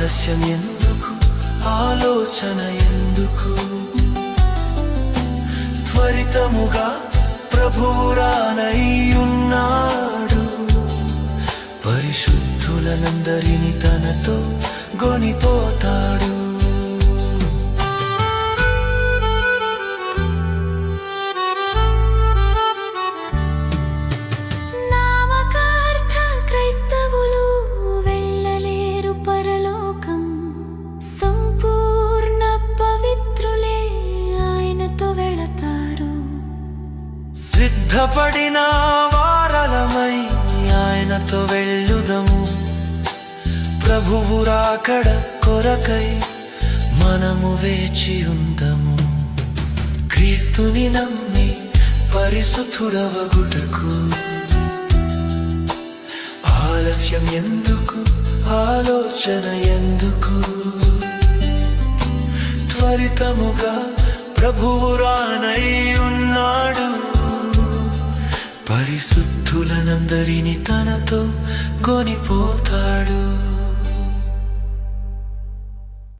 ఆలస్యం ఎందుకు ఆలోచన ఎందుకు? త్వరితముగా ప్రభురానయ్యున్నాడు పరిశుద్ధులనందరిని తనతో సిద్ధపడిన వారలమై ఆయనతో వెళ్ళుదము. ప్రభువు రాకడ కొరకై మనము వేచి ఉందము. క్రీస్తుని నమ్మి పరిశుద్ధుడవగుటకు ఆలస్యం ఎందుకు? ఆలోచన ఎందుకు? త్వరితముగా ప్రభువు రానై ఉన్నాడు. పరిశుద్ధులనందరినీ తనతో కొనిపోతాడు.